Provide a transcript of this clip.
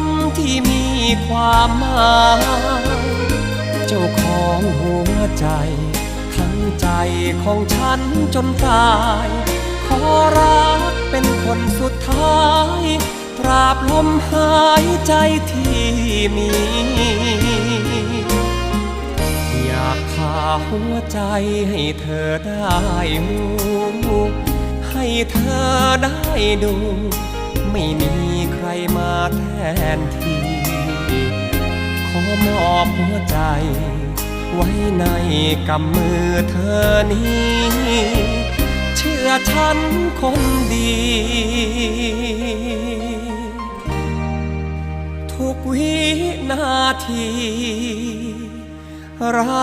นที่มีความหมายเจ้าของหัวใจ ทั้งใจของฉันจนตาย ขอรักเป็นคนสุดท้าย ตราบลมหายใจที่มี อยากพาหัวใจให้เธอได้รู้ให้เธอได้ดู ไม่มี มาแทนที่ ขอมอบหัวใจ ไว้ในกำมือเธอนี้ เชื่อฉันคนดี ทุกวินาทีรัก